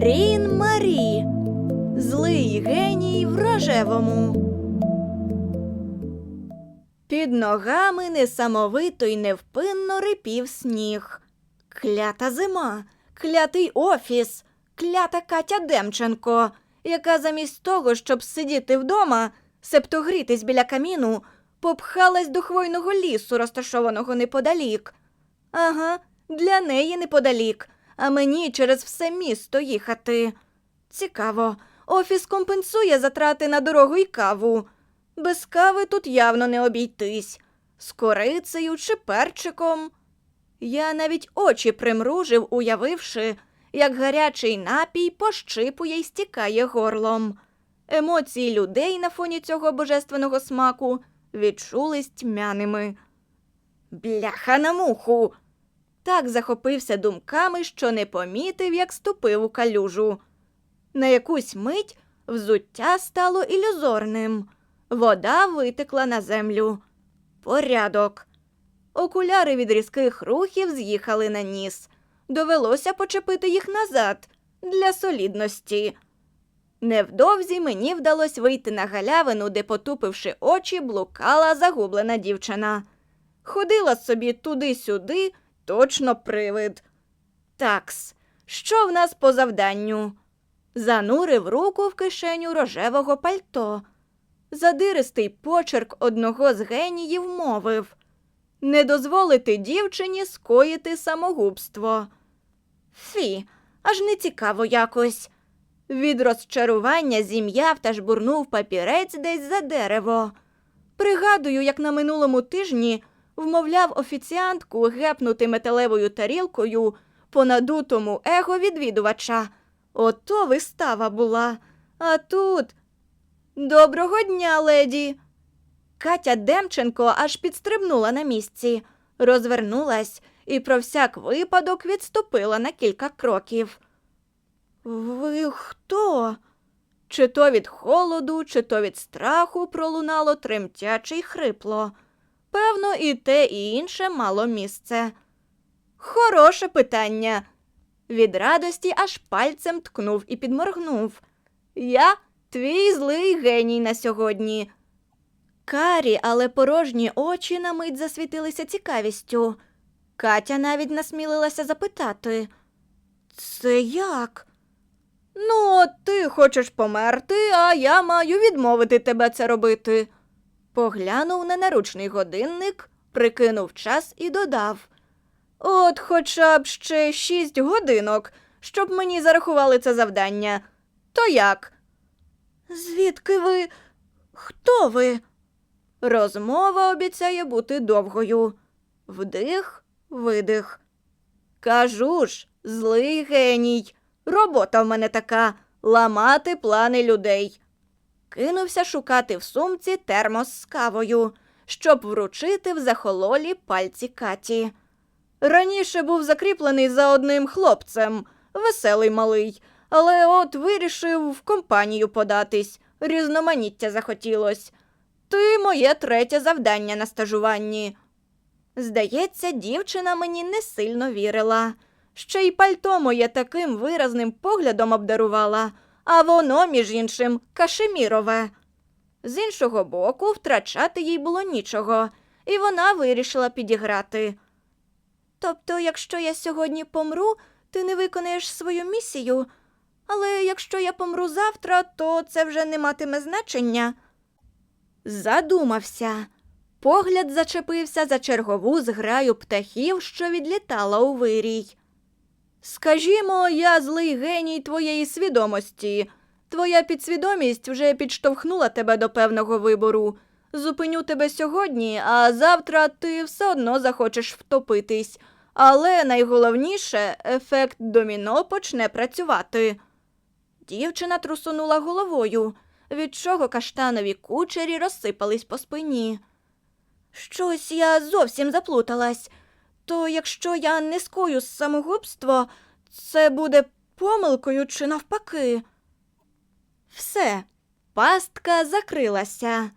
Рін Марі. Злий геній в рожевому. Під ногами несамовито й невпинно рипів сніг. Клята зима, клятий офіс, клята Катя Демченко, яка замість того, щоб сидіти вдома, себто грітись біля каміну, попхалась до хвойного лісу, розташованого неподалік. Ага, для неї неподалік, а мені через все місто їхати. Цікаво, офіс компенсує затрати на дорогу й каву. Без кави тут явно не обійтись. З корицею чи перчиком. Я навіть очі примружив, уявивши, як гарячий напій пощипує й стікає горлом. Емоції людей на фоні цього божественного смаку відчулись тьмяними. Бляха на муху. Так захопився думками, що не помітив, як ступив у калюжу. На якусь мить взуття стало ілюзорним. Вода витекла на землю. Порядок. Окуляри від різких рухів з'їхали на ніс. Довелося почепити їх назад для солідності. Невдовзі мені вдалося вийти на галявину, де, потупивши очі, блукала загублена дівчина. Ходила собі туди-сюди, точно привид. Такс, що в нас по завданню? Занурив руку в кишеню рожевого пальто. Задиристий почерк одного з геніїв мовив не дозволити дівчині скоїти самогубство. Фі, аж не цікаво якось. Від розчарування зім'яв та жбурнув папірець десь за дерево. Пригадую, як на минулому тижні вмовляв офіціантку гепнути металевою тарілкою по надутому его відвідувача. Ото вистава була. А тут. Доброго дня, леді. Катя Демченко аж підстрибнула на місці, розвернулась і про всяк випадок відступила на кілька кроків. Ви хто? Чи то від холоду, чи то від страху пролунало тремтяче й хрипло. Певно, і те, і інше мало місце. Хороше питання. Від радості аж пальцем ткнув і підморгнув. Я твій злий геній на сьогодні. Карі, але порожні очі на мить засвітилися цікавістю. Катя навіть насмілилася запитати. Це як? Ну, ти хочеш померти, а я маю відмовити тебе це робити. Поглянув на наручний годинник, прикинув час і додав. От хоча б ще шість годинок, щоб мені зарахували це завдання. То як? Звідки ви? Хто ви? Розмова обіцяє бути довгою. Вдих, видих. Кажу ж, злий геній. Робота в мене така ламати плани людей. Кинувся шукати в сумці термос з кавою, щоб вручити в захололі пальці Каті. Раніше був закріплений за одним хлопцем, веселий малий, але от вирішив в компанію податись, різноманіття захотілось. Ти моє третє завдання на стажуванні. Здається, дівчина мені не сильно вірила. Ще й пальто моє таким виразним поглядом обдарувала, а воно, між іншим, кашемірове. З іншого боку, втрачати їй було нічого, і вона вирішила підіграти. Тобто, якщо я сьогодні помру, ти не виконаєш свою місію, але якщо я помру завтра, то це вже не матиме значення. Задумався. Погляд зачепився за чергову зграю птахів, що відлітала у вирій. Скажімо, я злий геній твоєї свідомості. Твоя підсвідомість вже підштовхнула тебе до певного вибору. Зупиню тебе сьогодні, а завтра ти все одно захочеш втопитись. Але найголовніше, ефект доміно почне працювати. Дівчина трусунула головою, від чого каштанові кучері розсипались по спині. Щось я зовсім заплуталась. То якщо я не скою самогубство, це буде помилкою чи навпаки. Все, пастка закрилася.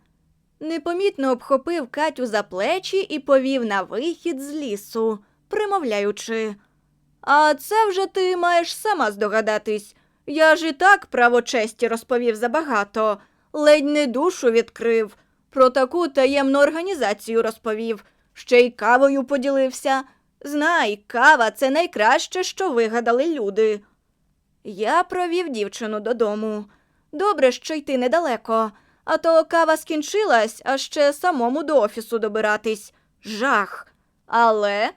Непомітно обхопив Катю за плечі і повів на вихід з лісу, примовляючи. А це вже ти маєш сама здогадатись. Я ж і так право честі розповів забагато, ледь не душу відкрив. Про таку таємну організацію розповів, ще й кавою поділився. Знай, кава це найкраще, що вигадали люди. Я провів дівчину додому. Добре, що йти недалеко, а то кава скінчилась, а ще самому до офісу добиратись. Жах. Але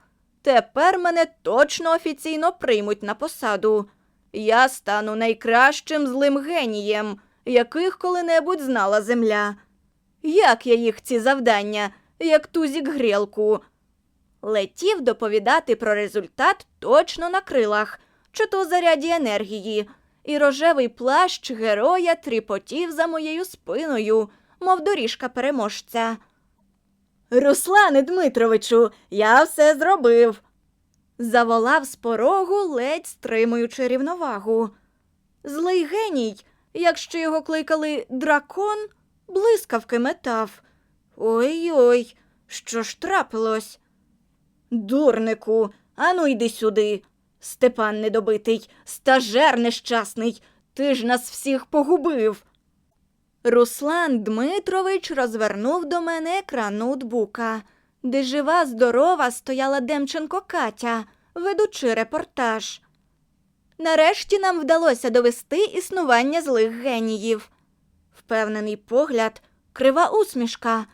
тепер мене точно офіційно приймуть на посаду. Я стану найкращим злим генієм, яких коли-небудь знала земля. Як я їх ці завдання, як тузік грілку. Летів доповідати про результат точно на крилах, чи то заряді енергії, і рожевий плащ героя тріпотів за моєю спиною, мов доріжка переможця. Руслане Дмитровичу, я все зробив. Заволав з порогу, ледь стримуючи рівновагу. Злий геній, якщо його кликали дракон, блискавки метав. Ой-ой, що ж трапилось? Дурнику, ану йди сюди. Степан недобитий, стажер нещасний, ти ж нас всіх погубив. Руслан Дмитрович розвернув до мене екран ноутбука, де жива, здорова стояла Демченко Катя, ведучи репортаж. Нарешті нам вдалося довести існування злих геніїв. Впевнений погляд, крива усмішка,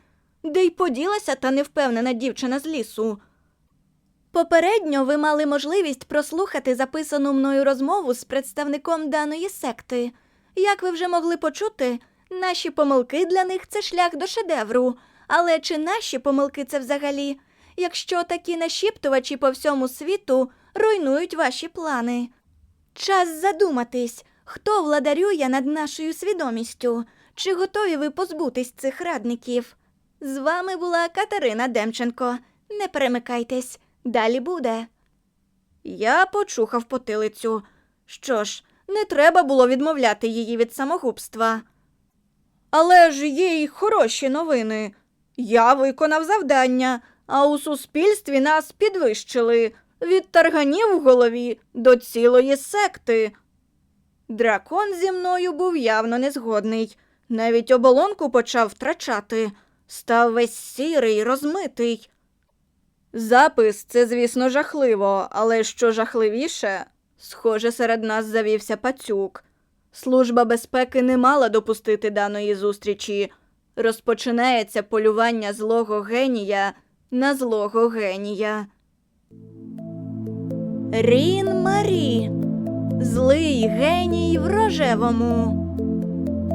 де й поділася та невпевнена дівчина з лісу. Попередньо ви мали можливість прослухати записану мною розмову з представником даної секти. Як ви вже могли почути, наші помилки для них це шлях до шедевру. Але чи наші помилки це взагалі, якщо такі нашіптувачі по всьому світу руйнують ваші плани? Час задуматись, хто владарює над нашою свідомістю, чи готові ви позбутись цих радників? З вами була Катерина Демченко. Не перемикайтесь, далі буде. Я почухав потилицю. Що ж, не треба було відмовляти її від самогубства. Але ж є й хороші новини. Я виконав завдання, а у суспільстві нас підвищили від тарганів в голові до цілої секти. Дракон зі мною був явно незгодний, навіть оболонку почав втрачати, став весь сірий, розмитий. Запис це, звісно, жахливо, але що жахливіше, схоже, серед нас завівся пацюк. Служба безпеки не мала допустити даної зустрічі. Розпочинається полювання злого генія на злого генія. Рін Марі. Злий геній в рожевому.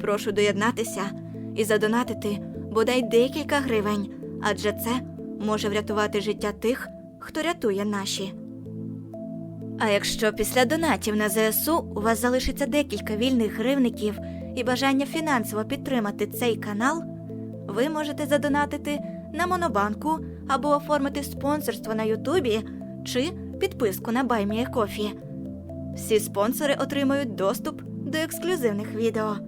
Прошу доєднатися і задонатити бодай декілька гривень, адже це може врятувати життя тих, хто рятує наші. А якщо після донатів на ЗСУ у вас залишиться декілька вільних гривників і бажання фінансово підтримати цей канал, ви можете задонатити на Монобанку або оформити спонсорство на Ютубі чи підписку на BuyMeACoffee. Всі спонсори отримають доступ до ексклюзивних відео.